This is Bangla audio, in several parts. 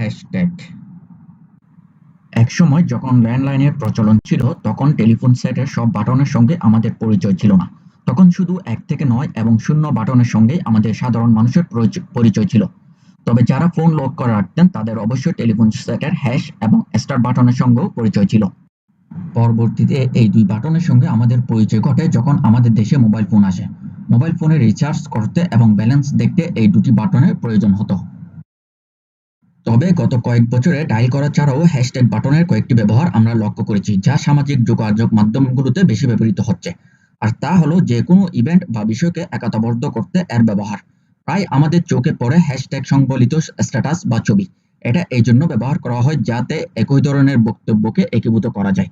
হ্যাশট্যাগ। একসময় যখন ল্যান্ডলাইনের প্রচলন ছিল, তখন টেলিফোন সেটের সব বাটনের সঙ্গে আমাদের পরিচয় ছিল না। তখন শুধু এক থেকে নয় এবং শূন্য বাটনের সঙ্গে আমাদের সাধারণ মানুষের পরিচ- পরিচয় ছিল। তবে যারা ফোন লক করে রাখতেন, তাদের অবশ্যই টেলিফোন সেটের হ্যাশ এবং স্টার বাটনের সঙ্গেও পরিচয় ছিল। পরবর্তীতে এই দুই বাটনের সঙ্গে আমাদের পরিচয় ঘটে যখন আমাদের দেশে মোবাইল ফোন আসে। মোবাইল ফোনে রিচার্জ করতে এবং ব্যালেন্স দেখতে এই দুটি বাটনের প্রয়োজন হতো। তবে গত কয়েক বছরে ডায়াল করা ছাড়াও হ্যাশট্যাগ বাটনের কয়েকটি ব্যবহার আমরা লক্ষ্য করেছি, যা সামাজিক যোগাযোগ মাধ্যমগুলোতে বেশি ব্যবহৃত হচ্ছে। আর তা হলো যে কোনো ইভেন্ট বা বিষয়কে একাতাবদ্ধ করতে এর ব্যবহার। প্রায় আমাদের চোখে পড়ে হ্যাশট্যাগ সংবলিত স্ট্যাটাস বা ছবি। এটা এই জন্য ব্যবহার করা হয় যাতে একই ধরনের বক্তব্যকে একীভূত করা যায়।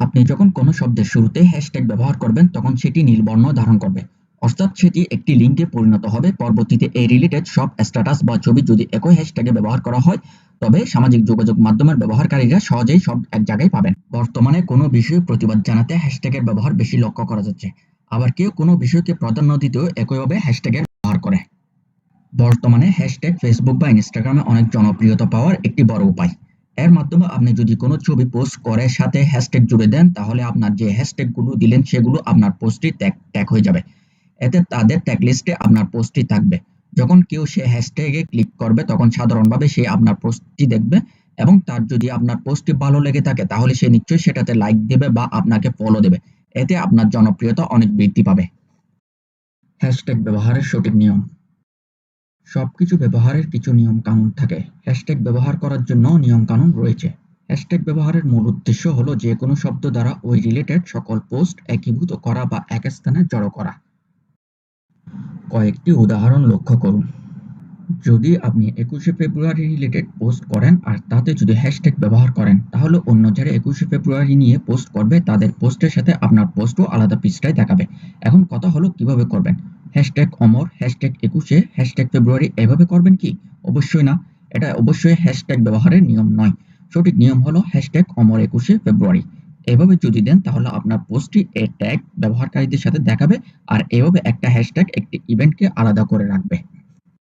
আপনি যখন কোনো শব্দের শুরুতে হ্যাশট্যাগ ব্যবহার করবেন, তখন সেটি নীলবর্ণ ধারণ করবে। অর্থাৎ সেটি একটি লিঙ্কে পরিণত হবে। পরবর্তীতে এই রিলেটেড সব স্ট্যাটাস বা ছবি যদি একই হ্যাশট্যাগে ব্যবহার করা হয়, তবে সামাজিক যোগাযোগ মাধ্যমের ব্যবহারকারীরা সহজেই সব এক জায়গায় পাবেন। বর্তমানে কোনো বিষয়ে প্রতিবাদ জানাতে হ্যাশট্যাগের ব্যবহার বেশি লক্ষ্য করা যাচ্ছে। আবার কেউ কোনো বিষয়কে প্রাধান্য দিতেও একইভাবে হ্যাশট্যাগের ব্যবহার করে। বর্তমানে হ্যাশট্যাগ ফেসবুক বা ইনস্টাগ্রামে অনেক জনপ্রিয়তা পাওয়ার একটি বড় উপায়। এর মাধ্যমে আপনি যদি কোনো ছবি পোস্ট করে সাথে হ্যাশট্যাগ জুড়ে দেন, তাহলে আপনার যে হ্যাশট্যাগগুলো দিলেন, সেগুলো আপনার পোস্টটি ট্যাগ ট্যাগ হয়ে যাবে। এতে তাদের ট্যাগ লিস্টে আপনার পোস্টটি থাকবে। যখন কেউ সে হ্যাশট্যাগে ক্লিক করবে, তখন সাধারণভাবে সে আপনার পোস্টটি দেখবে এবং তার যদি আপনার পোস্টটি ভালো লেগে থাকে, তাহলে সে নিশ্চয়ই সেটাতে লাইক দেবে বা আপনাকে ফলো দেবে। এতে আপনার জনপ্রিয়তা অনেক বৃদ্ধি পাবে। হ্যাশট্যাগ ব্যবহারের সঠিক নিয়ম। সবকিছু ব্যবহারের কিছু নিয়ম কানুন থাকে। হ্যাশট্যাগ ব্যবহার করার জন্য নিয়ম কানুন রয়েছে। হ্যাশট্যাগ ব্যবহারের মূল উদ্দেশ্য হলো যে কোনো শব্দ দ্বারা ওই রিলেটেড সকল পোস্ট একীভূত করা বা এক স্থানে জড়ো করা। কয়েকটি উদাহরণ লক্ষ্য করুন। যদি আপনি একুশে ফেব্রুয়ারি রিলেটেড পোস্ট করেন আর তাতে যদি হ্যাশট্যাগ ব্যবহার করেন, তাহলে অন্য যারা একুশে ফেব্রুয়ারি নিয়ে পোস্ট করবে, তাদের পোস্টের সাথে আপনার পোস্টও আলাদা পৃষ্ঠায় দেখাবে। এখন কথা হলো কীভাবে করবেন? হ্যাশট্যাগ অমর, হ্যাশট্যাগ একুশে, হ্যাশট্যাগ ফেব্রুয়ারি এভাবে করবেন কি? অবশ্যই না। এটা অবশ্যই হ্যাশট্যাগ ব্যবহারের নিয়ম নয়। সঠিক নিয়ম হলো হ্যাশট্যাগ অমর একুশে ফেব্রুয়ারি। এভাবে যদি দেন, তাহলে আপনার পোস্টটি এ ট্যাগ ব্যবহারকারীদের সাথে দেখাবে আর এভাবে একটা হ্যাশট্যাগ একটি ইভেন্টকে আলাদা করে রাখবে।